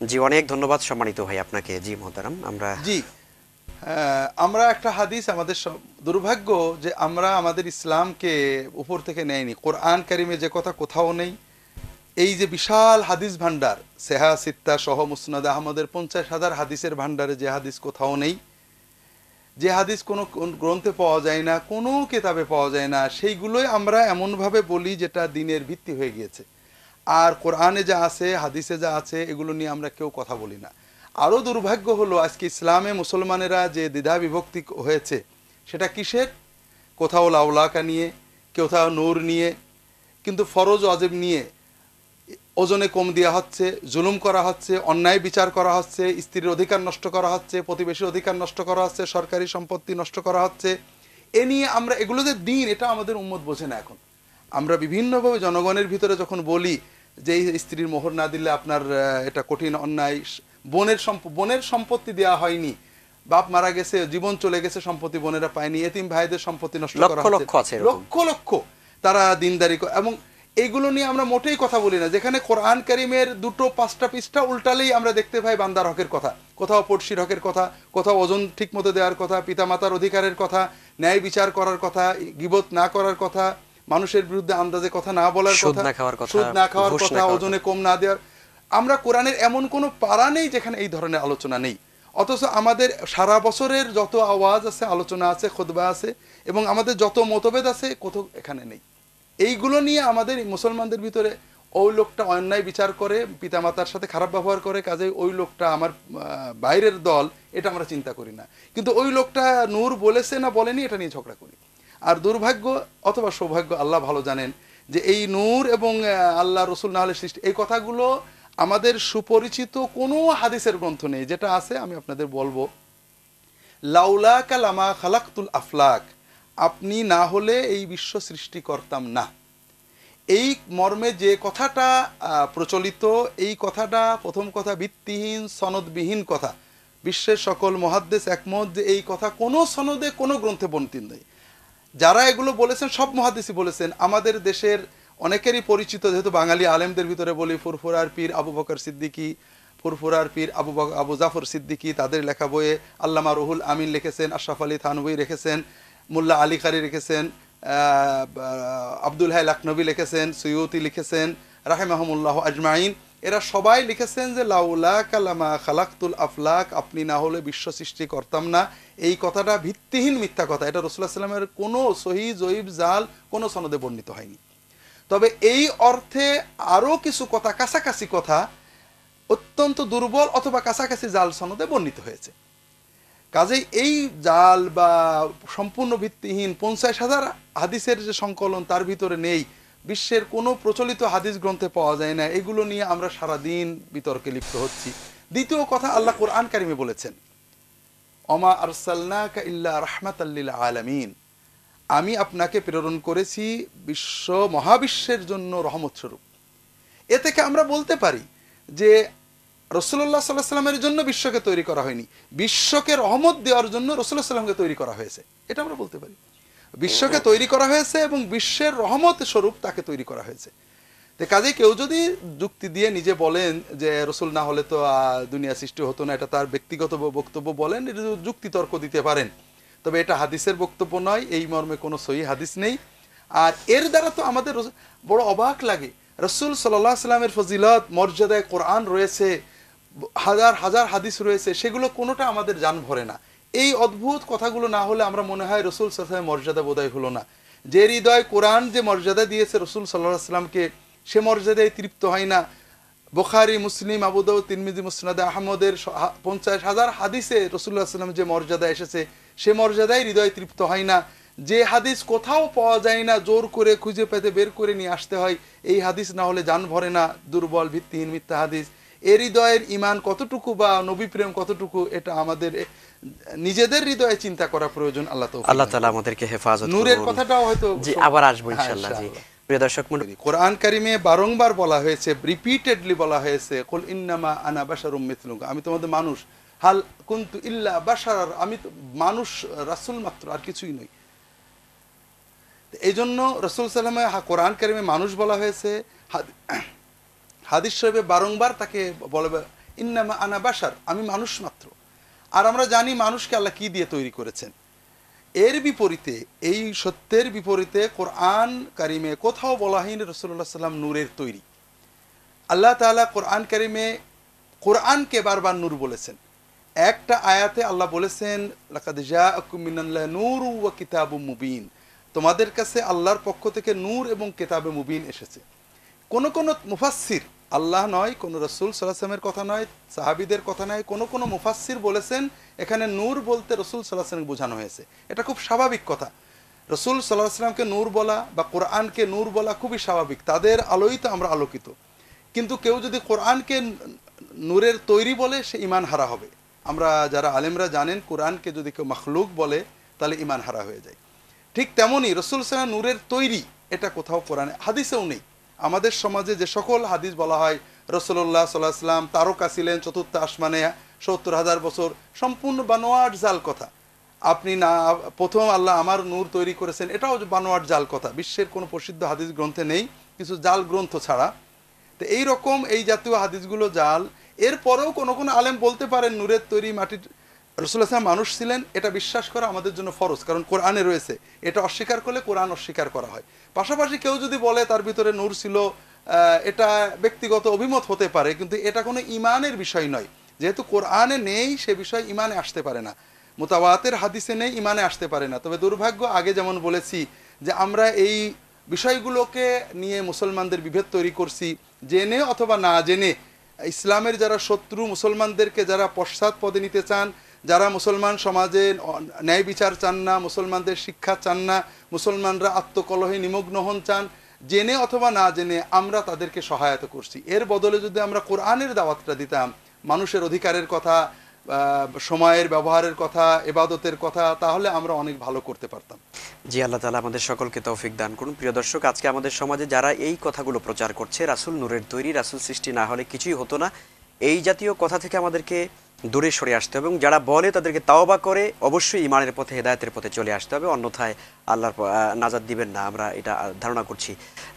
জি, অনেক ধন্যবাদ সম্মানিত ভাই আপনাকে, জি মোহতারাম, আমরা জি আমরা একটা হাদিস, আমাদের দুর্ভাগ্য যে আমরা আমাদের ইসলামকে উপর থেকে নেয়নি। কোরআন কারিমে যে কথা কোথাও নেই। এই যে বিশাল হাদিস ভান্ডার সেহা, সিত্তা সহ মুসনাদ আহমদের পঞ্চাশ হাজার হাদিসের ভান্ডারে যে হাদিস কোথাও নেই। যে হাদিস কোনো গ্রন্থে পাওয়া যায় না, কোনো কেতাবে পাওয়া যায় না, সেইগুলোই আমরা এমনভাবে বলি যেটা দিনের ভিত্তি হয়ে গিয়েছে। আর কোরআনে যা আছে, হাদিসে যা আছে, এগুলো নিয়ে আমরা কেউ কথা বলি না। আরও দুর্ভাগ্য হলো, আজকে ইসলামে মুসলমানেরা যে দ্বিধা বিভক্তি হয়েছে, সেটা কিসের? কোথাও লাউলাকা নিয়ে, কোথাও নূর নিয়ে, কিন্তু ফরজ অজেব নিয়ে ওজনে কম দেওয়া হচ্ছে, জুলুম করা হচ্ছে, অন্যায় বিচার করা হচ্ছে, স্ত্রীর অধিকার নষ্ট করা হচ্ছে, প্রতিবেশীর অধিকার নষ্ট করা হচ্ছে, সরকারি সম্পত্তি নষ্ট করা হচ্ছে। এ নিয়ে আমরা, এগুলো যে দিন, এটা আমাদের উম্মত বোঝে না এখন। আমরা বিভিন্নভাবে জনগণের ভিতরে যখন বলি যে স্ত্রীর মোহর না দিলে আপনার এটা কঠিন অন্যায়। বোনের বোনের সম্পত্তি দেওয়া হয়নি। বাপ মারা গেছে জীবন চলে গেছে সম্পত্তি বোনেরা পায়নি। এতিম ভাইদের সম্পত্তি নষ্ট করা লক্ষ হচ্ছে। লক্ষ আছে লক্ষ লক্ষ তারা দিনদারি এবং এইগুলো নিয়ে আমরা মোটেই কথা বলি না। যেখানে কোরআন কারিমের দুটো পাঁচটা পৃষ্ঠা উল্টালেই আমরা দেখতে পাই বান্দার হকের কথা। কোথাও পড়শির হকের কথা কোথাও ওজন ঠিক মতো দেওয়ার কথা পিতামাতার অধিকারের কথা ন্যায় বিচার করার কথা গিবত না করার কথা মানুষের বিরুদ্ধে আন্দাজে কথা না বলার কথা না খাওয়ার কথা, সুদ না খাওয়ার কথা ওজনে কম না দেওয়ার। আমরা কোরআনের এমন কোনো পাড়া নেই যেখানে এই ধরনের আলোচনা নেই। অথচ আমাদের সারা বছরের যত আওয়াজ আছে আলোচনা আছে খুতবা আছে এবং আমাদের যত মতভেদ আছে কোথাও এখানে নেই। এইগুলো নিয়ে আমাদের মুসলমানদের ভিতরে ওই লোকটা অন্যায় বিচার করে পিতামাতার সাথে খারাপ ব্যবহার করে কাজে ওই লোকটা আমার বাইরের দল এটা আমরা চিন্তা করি না। কিন্তু ওই লোকটা নূর বলেছে না বলেনি এটা নিয়ে ঝগড়া করি। আর দুর্ভাগ্য অথবা সৌভাগ্য আল্লাহ ভালো জানেন যে এই নূর এবং আল্লাহ রসুল না হলে সৃষ্টি এই কথাগুলো আমাদের সুপরিচিত কোনো হাদিসের গ্রন্থ নেই। যেটা আছে, আমি আপনাদের বলব। লাউলা কালামা খালাক্তুল আফলাক। আপনি না হলে এই বিশ্ব সৃষ্টি করতাম না। এই মর্মে যে কথাটা প্রচলিত, এই কথাটা প্রথম কথা ভিত্তিহীন, সনদবিহীন কথা। বিশ্বের সকল মহাদ্দেশ একমত যে এই কথা কোনো সনদে কোনো গ্রন্থে বন্তিন নেই। যারা এগুলো বলেছেন, সব মহাদিসই বলেছেন। আমাদের দেশের অনেকেরই পরিচিত, যেহেতু বাঙালি আলেমদের ভিতরে বলি, ফুরফুরার পীর আবু বকর সিদ্দিকী, ফুরফুরার পীর আবু আবু জাফর সিদ্দিকী, তাদের লেখা বইয়ে আল্লামা রুহুল আমিন লিখেছেন, আশরাফ আলী থানবই রেখেছেন, মোল্লা আলী কারি রেখেছেন আব্দুল হাই লাকনবী লিখেছেন সৈয়তি লিখেছেন, রাহেমাহমুল্লাহ আজমাইন। এরা সবাই লিখেছেন যে, লাউলা কালামা খালাক্তুল আফলাক আপনি না হলে বিশ্ব সৃষ্টি করতাম না। এই কথাটা ভিত্তিহীন মিথ্যা কথা। এটা রসুল্লাহ সাল্লামের কোনো সহি জয়ীব, জাল কোনো সনদে বর্ণিত হয়নি। তবে এই অর্থে আরও কিছু কথা, কাছাকাছি কথা অত্যন্ত দুর্বল অথবা কাছাকাছি জাল সনদে বর্ণিত হয়েছে। কাজেই এই জাল বা সম্পূর্ণ ভিত্তিহীন পঞ্চাশ হাজার হাদিসের যে সংকলন তার ভিতরে নেই। বিশ্বের কোনো প্রচলিত হাদিস গ্রন্থে পাওয়া যায় না। এগুলো নিয়ে আমরা সারাদিন বিতর্কে লিপ্ত হচ্ছি। দ্বিতীয় কথা আল্লাহ কোরআন কারিমে বলেছেন অমা আরসালনাকা ইল্লা রাহমাতাল্লিল আলামিন। আমি আপনাকে প্রেরণ করেছি বিশ্ব মহাবিশ্বের জন্য রহমত স্বরূপ এ থেকে আমরা বলতে পারি যে রসুল্লাহ সাল্লাহ সাল্লামের জন্য বিশ্বকে তৈরি করা হয়নি। বিশ্বকে রহমত দেওয়ার জন্য রসুল্লাহ সাল্লামকে তৈরি করা হয়েছে। এটা আমরা বলতে পারি। বিশ্বকে তৈরি করা হয়েছে এবং বিশ্বের রহমত স্বরূপ তাকে তৈরি করা হয়েছে। কাজে কেউ যদি যুক্তি দিয়ে নিজে বলেন যে রসুল না হলে তো দুনিয়া সৃষ্টি হতো না, এটা তার ব্যক্তিগত বক্তব্য বলেন, এটা যুক্তি তর্ক দিতে পারেন। তবে এটা হাদিসের বক্তব্য নয়, এই মর্মে কোনো সহি হাদিস নেই। আর এর দ্বারা তো আমাদের বড় অবাক লাগে। রসুল সাল্লাহ সাল্লামের ফজিলত, মর্যাদায় কোরআন রয়েছে হাজার হাজার হাদিস রয়েছে, সেগুলো কোনোটা আমাদের জান ভরে না। এই অদ্ভুত কথাগুলো না হলে আমরা মনে হয় রসুল সাল্লামের মর্যাদা বোধহয় হলো না। যে হৃদয় কোরআন যে মর্যাদা দিয়েছে রসুল সাল্লাহ সাল্লামকে সে মর্যাদায় তৃপ্ত হয় না। বোখারি, মুসলিম আবুদাউ তিরমিজি, মুসনাদে আহমদের পঞ্চাশ হাজার হাদিসে রসুল্লাহ সাল্লাম যে মর্যাদা এসেছে, সে মর্যাদায় হৃদয় তৃপ্ত হয় না। যে হাদিস কোথাও পাওয়া যায় না, জোর করে খুঁজে পেতে বের করে নিয়ে আসতে হয়, এই হাদিস না হলে যান ভরে না, দুর্বল, ভিত্তিহীন মিথ্যা হাদিস। এ হৃদয়ের ইমান কতটুকু বা নবী প্রেম কতটুকু, এটা আমাদের নিজেদের হৃদয়ে চিন্তা করা প্রয়োজন আল্লাহ তো আল্লাহ তালা আমাদেরকে হেফাজত নূরের কথাটাও হয়তো জি আবার আসব হ্যাঁ, ইনশাল্লাহ জি। প্রিয় দর্শক মণ্ডলী কোরআন কারিমে বারংবার বলা হয়েছে রিপিটেডলি বলা হয়েছে কুল ইন্নামা আনা বাশারুম মিথলুকা আমি তোমাদের মানুষ। হাল কুন্তু ইল্লা বাশার আমি তো মানুষ রাসূল মাত্র আর কিছুই নই। এই জন্য রসুল সাল্লামে কোরআন কারিমে মানুষ বলা হয়েছে হাদিস সাহেবে বারংবার তাকে বলে ইন্নামা আনা বাসার আমি মানুষ মাত্র। আর আমরা জানি মানুষকে আল্লাহ কি দিয়ে তৈরি করেছেন। এর বিপরীতে, এই সত্যের বিপরীতে কোরআন কারিমে কোথাও বলা হয়নি রসুল্লাহ সাল্লাম নূরের তৈরি। আল্লাহ তাআলা কোরআন কারিমে কোরআনকে বারবার নূর বলেছেন। একটা আয়াতে আল্লাহ বলেছেন নূরু ওয়া কিতাবুম মুবিন। তোমাদের কাছে আল্লাহর পক্ষ থেকে নূর এবং কিতাবে মুবিন এসেছে। কোন কোন মুফাসসির আল্লাহ নয়, কোন রসুল সাল্লাহামের কথা নয়, সাহাবিদের কথা নয়, কোন কোন মুফাসসির বলেছেন, এখানে নূর বলতে রসুল সাল্লাহামকে বোঝানো হয়েছে। এটা খুব স্বাভাবিক কথা। রসুল সাল্লাহ সাল্লামকে নূর বলা বা কোরআনকে নূর বলা খুবই স্বাভাবিক। তাদের আলোই তো আমরা আলোকিত। কিন্তু কেউ যদি কোরআনকে নূরের তৈরি বলে, সে ইমান হারা হবে। আমরা যারা আলেমরা জানেন, কোরআনকে যদি কেউ মখলুক বলে, তাহলে ইমান হারা হয়ে যায়। ঠিক তেমনই রসুল সাল্লাম নূরের তৈরি, এটা কোথাও কোরআনে, হাদিসেও নেই। আমাদের সমাজে যে সকল হাদিস বলা হয় রসুল্লাহ সাল্লাহ সাল্লাম তারকা ছিলেন, চতুর্থ আসমানে সত্তর হাজার বছর, সম্পূর্ণ বানোয়াট জাল কথা। আপনি না, প্রথম আল্লাহ আমার নূর তৈরি করেছেন, এটাও বানোয়াট জাল কথা। বিশ্বের কোনো প্রসিদ্ধ হাদিস গ্রন্থে নেই, কিছু জাল গ্রন্থ ছাড়া। তো এই রকম এই জাতীয় হাদিসগুলো জাল, এরপরেও কোনো কোনো আলেম বলতে পারেন, নূরের তৈরি মাটির রসুল্লাহ মানুষ ছিলেন, এটা বিশ্বাস করা আমাদের জন্য ফরজ, কারণ কোরআনে রয়েছে, এটা অস্বীকার করলে কোরআন অস্বীকার করা হয়। পাশাপাশি কেউ যদি বলে তার ভিতরে নূর ছিল এটা ব্যক্তিগত অভিমত হতে পারে, কিন্তু এটা কোনো ইমানের বিষয় নয়। যেহেতু কোরআনে নেই, সে বিষয় ইমানে আসতে পারে না। মোতাবাতের হাদিসে নেই ইমানে আসতে পারে না। তবে দুর্ভাগ্য, আগে যেমন বলেছি যে আমরা এই বিষয়গুলোকে নিয়ে মুসলমানদের বিভেদ তৈরি করছি, জেনে অথবা না জেনে। ইসলামের যারা শত্রু, মুসলমানদেরকে যারা পশ্চাৎ পদে নিতে চান যারা মুসলমান সমাজে ন্যায় বিচার চান না, মুসলমানদের শিক্ষা চান না, মুসলমানরা আত্মকলহে নিমগ্ন হন চান, জেনে অথবা না জেনে আমরা তাদেরকে সহায়তা করছি। এর বদলে যদি আমরা কোরআনের দাওয়াতটা দিতাম, মানুষের অধিকারের কথা সময়ের ব্যবহারের কথা, এবাদতের কথা, তাহলে আমরা অনেক ভালো করতে পারতাম। জি, আল্লাহ তালা আমাদের সকলকে তৌফিক দান করুন। প্রিয় দর্শক, আজকে আমাদের সমাজে যারা এই কথাগুলো প্রচার করছে, রাসুল নূরের তৈরি, রাসুল সৃষ্টি না হলে কিছুই হতো না। এই জাতীয় কথা থেকে আমাদেরকে দূরে সরে আসতে হবে এবং যারা বলে তাদেরকে তাওবা করে অবশ্যই ইমানের পথে, হেদায়তের পথে চলে আসতে হবে। অন্যথায় আল্লাহর নাজাদ দিবেন না। আমরা এটা ধারণা করছি।